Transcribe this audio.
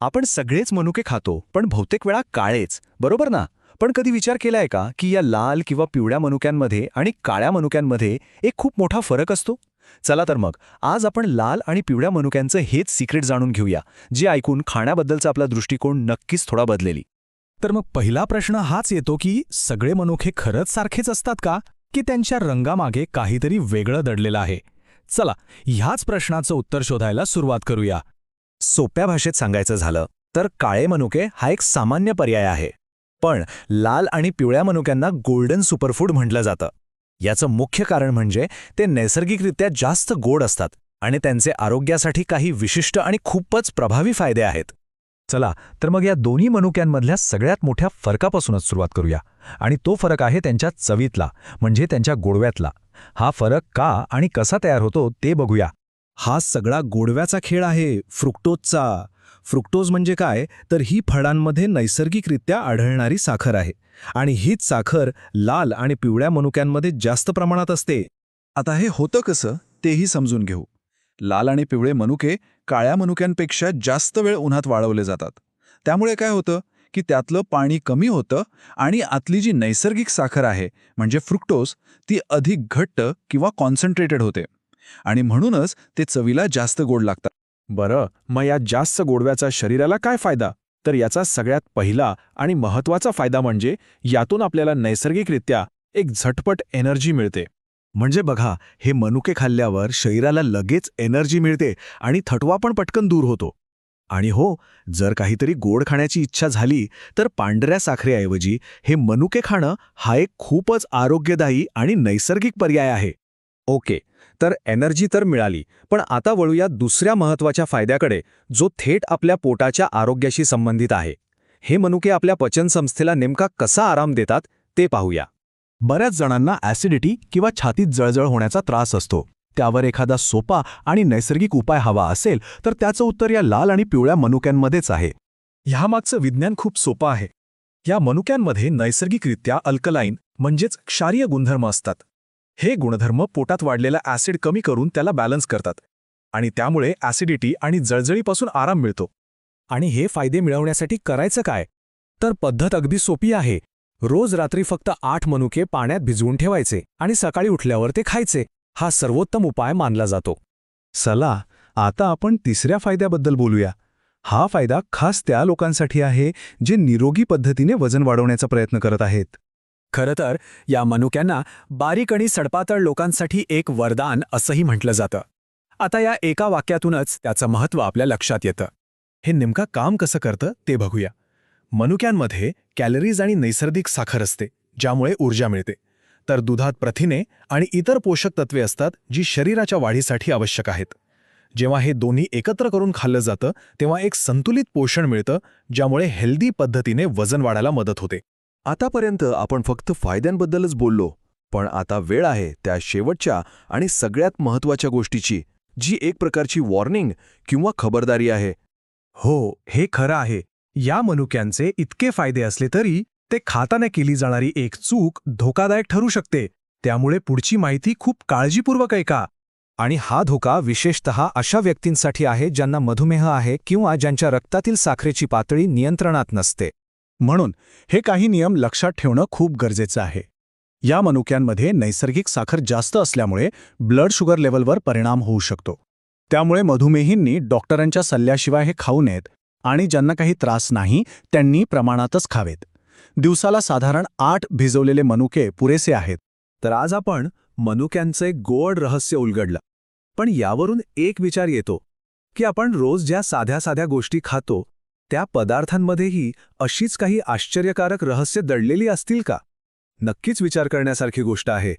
आपण सगळेच मनुके खातो पण बहुतेक वेळा काळेच बरोबर ना? पण कधी विचार केलाय का की या लाल किंवा पिवळ्या मनुक्यांमध्ये आणि काळ्या मनुक्यांमध्ये एक खूप मोठा फरक असतो? चला तर मग आज आपण लाल आणि पिवळ्या मनुक्यांचं हेच सिक्रेट जाणून घेऊया जे ऐकून खाण्याबद्दलचा आपला दृष्टिकोन नक्कीच थोडा बदलेली. तर मग पहिला प्रश्न हाच येतो की सगळे मनुखे खरंच सारखेच असतात का की त्यांच्या रंगामागे काहीतरी वेगळं दडलेलं आहे? चला ह्याच प्रश्नाचं उत्तर शोधायला सुरुवात करूया. सोप्या भाषेत सांगायचं झालं तर काळे मनुके हा एक सामान्य पर्याय आहे. पण लाल आणि पिवळ्या मनुक्यांना गोल्डन सुपरफूड म्हटलं जातं. याचं मुख्य कारण म्हणजे ते नैसर्गिकरित्या जास्त गोड असतात आणि त्यांचे आरोग्यासाठी काही विशिष्ट आणि खूपच प्रभावी फायदे आहेत. चला तर मग या दोन्ही मनुक्यांमधल्या सगळ्यात मोठ्या फरकापासूनच सुरुवात करूया. आणि तो फरक आहे त्यांच्या चवीतला म्हणजे त्यांच्या गोडव्यातला. हा फरक का आणि कसा तयार होतो ते बघूया. हा सगळा गोडव्याचा खेळ आहे फ्रुक्टोजचा. फ्रुक्टोज म्हणजे काय? तर ही फळांमध्ये नैसर्गिकरित्या आढळणारी साखर आहे. आणि हीच साखर लाल आणि पिवळ्या मनुक्यांमध्ये जास्त प्रमाणात असते. आता हे होतं कसं तेही समजून घेऊ. लाल आणि पिवळे मनुके काळ्या मनुक्यांपेक्षा जास्त वेळ उन्हात वाळवले जातात. त्यामुळे काय होतं की त्यातलं पाणी कमी होतं आणि आतली जी नैसर्गिक साखर आहे म्हणजे फ्रुक्टोज ती अधिक घट्ट किंवा कॉन्सन्ट्रेटेड होते. आणि म्हणूनच ते चवीला जास्त गोड लागतात. बरं मग या जास्त गोडव्याचा शरीराला काय फायदा? तर याचा सगळ्यात पहिला आणि महत्त्वाचा फायदा म्हणजे यातून आपल्याला नैसर्गिकरित्या एक झटपट एनर्जी मिळते. म्हणजे बघा हे मनुके खाल्ल्यावर शरीराला लगेच एनर्जी मिळते आणि थटवा पण पटकन दूर होतो. आणि हो जर काहीतरी गोड खाण्याची इच्छा झाली तर पांढऱ्या साखरेऐवजी हे मनुके खाणं हा एक खूपच आरोग्यदायी आणि नैसर्गिक पर्याय आहे. ओके तर एनर्जी तर मिळाली पण आता वळूया दुसऱ्या महत्त्वाच्या फायद्याकडे जो थेट आपल्या पोटाच्या आरोग्याशी संबंधित आहे. हे मनुके आपल्या पचनसंस्थेला नेमका कसा आराम देतात ते पाहूया. बऱ्याच जणांना ॲसिडिटी किंवा छातीत जळजळ होण्याचा त्रास असतो. त्यावर एखादा सोपा आणि नैसर्गिक उपाय हवा असेल तर त्याचं उत्तर या लाल आणि पिवळ्या मनुक्यांमध्येच आहे. ह्यामागचं विज्ञान खूप सोपं आहे. या मनुक्यांमध्ये नैसर्गिकरित्या अल्कलाईन म्हणजेच क्षारीय गुणधर्म असतात. हे गुणधर्म पोटात वाढलेला ॲसिड कमी करून त्याला बॅलन्स करतात आणि त्यामुळे ॲसिडिटी आणि जळजळीपासून आराम मिळतो. आणि हे फायदे मिळवण्यासाठी करायचं काय? तर पद्धत अगदी सोपी आहे. रोज रात्री फक्त आठ मनुके पाण्यात भिजवून ठेवायचे आणि सकाळी उठल्यावर ते खायचे. हा सर्वोत्तम उपाय मानला जातो. चला आता आपण तिसऱ्या फायद्याबद्दल बोलूया. हा फायदा खास त्या लोकांसाठी आहे जे निरोगी पद्धतीने वजन वाढवण्याचा प्रयत्न करत आहेत. खरं तर या मनुक्यांना बारीक आणि सडपातळ लोकांसाठी एक वरदान असंही म्हटलं जातं. आता या एका वाक्यातूनच त्याचं महत्त्व आपल्या लक्षात येतं. हे नेमका काम कसं करतं ते बघूया. मनुक्यांमध्ये कॅलरीज आणि नैसर्गिक साखर असते ज्यामुळे ऊर्जा मिळते. तर दुधात प्रथिने आणि इतर पोषक तत्वे असतात जी शरीराच्या वाढीसाठी आवश्यक आहेत. जेव्हा हे दोन्ही एकत्र करून खाल्लं जातं तेव्हा एक संतुलित पोषण मिळतं ज्यामुळे हेल्दी पद्धतीने वजन वाढायला मदत होते. आतापर्यंत आपण फक्त फायद्यांबद्दलच बोललो पण आता वेळ आहे त्या शेवटच्या आणि सगळ्यात महत्त्वाच्या गोष्टीची जी एक प्रकारची वॉर्निंग किंवा खबरदारी आहे. हो हे खरं आहे. या मनुक्यांचे इतके फायदे असले तरी ते खाताना केली जाणारी एक चूक धोकादायक ठरू शकते. त्यामुळे पुढची माहिती खूप काळजीपूर्वक ऐका. आणि हा धोका विशेषतः अशा व्यक्तींसाठी आहे ज्यांना मधुमेह आहे किंवा ज्यांच्या रक्तातील साखरेची पातळी नियंत्रणात नसते. म्हणून हे काही नियम लक्षात ठेवणं खूप गरजेचं आहे. या मनुक्यांमध्ये नैसर्गिक साखर जास्त असल्यामुळे ब्लड शुगर लेवलवर परिणाम होऊ शकतो. त्यामुळे मधुमेहींनी डॉक्टरांच्या सल्ल्याशिवाय हे खाऊ नयेत आणि ज्यांना काही त्रास नाही त्यांनी प्रमाणातच खावेत. दिवसाला साधारण आठ भिजवलेले मनुके पुरेसे आहेत. तर आज आपण मनुक्यांचे गोड रहस्य उलगडलं. पण यावरून एक विचार येतो की आपण रोज ज्या साध्या साध्या गोष्टी खातो त्या पदार्थांमध्येही अशीच काही आश्चर्यकारक रहस्य दडलेली असतील का? नक्कीच विचार करण्यासारखी गोष्ट आहे.